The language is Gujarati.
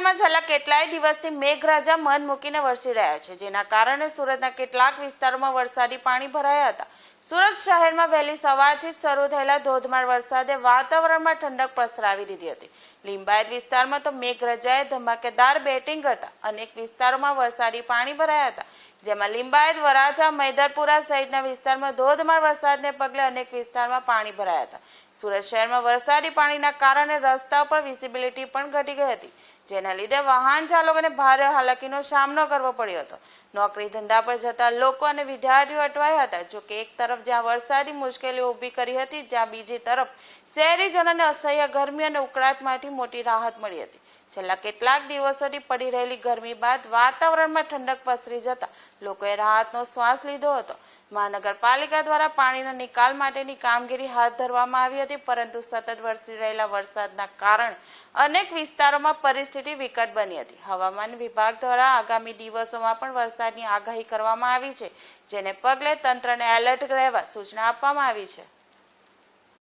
કેટલાય દિવસથી મેઘરાજા મન મૂકીને વરસી રહ્યા છે, જેના કારણે સુરતના કેટલાક વિસ્તારોમાં વરસાદી પાણી ભરાયા હતા. સુરત શહેરમાં વહેલી સવારથી જ શરૂ થયેલા ધોધમાર વરસાદે વાતાવરણમાં ઠંડક પ્રસરાવી દીધી હતી. લિંબાયત વિસ્તારમાં તો મેઘરાજાએ ધમાકેદાર બેટિંગ કરતા અનેક વિસ્તારોમાં વરસાદી પાણી ભરાયા હતા. જેમાં લિંબાયત, વરાછા, મૈદરપુરા સહિતના વિસ્તારમાં ધોધમાર વરસાદને પગલે અનેક વિસ્તારમાં પાણી ભરાયા હતા. સુરત શહેરમાં વરસાદી પાણીના કારણે રસ્તા પર વિઝિબિલિટી પણ ઘટી ગઈ હતી, જેના લીધે વાહન ચાલકોને ભારે હાલાકીનો સામનો કરવો પડ્યો હતો. નોકરી ધંધા પર જતા લોકો અને વિદ્યાર્થીઓ અટવાયા હતા, જો કે એક તરફ જ્યાં વરસાદી મુશ્કેલીઓ ઊભી કરી હતી જ્યાં બીજી તરફ શહેરીજનોને અસહ્ય ગરમી અને ઉકળાટમાંથી મોટી રાહત મળી હતી. છેલ્લા કેટલાક દિવસોથી પડી રહેલી ગરમી બાદ વાતાવરણમાં ઠંડક પસરી જતા લોકોએ રાહતનો શ્વાસ લીધો હતો. મહાનગરપાલિકા દ્વારા પાણીના નિકાલ માટેની કામગીરી હાથ ધરવામાં આવી હતી, પરંતુ સતત વરસી રહેલા વરસાદના કારણે અનેક વિસ્તારોમાં પરિસ્થિતિ વિકટ બની હતી. હવામાન વિભાગ દ્વારા આગામી દિવસોમાં પણ વરસાદની આગાહી કરવામાં આવી છે, જેને પગલે તંત્રને એલર્ટ રહેવા સૂચના આપવામાં આવી છે.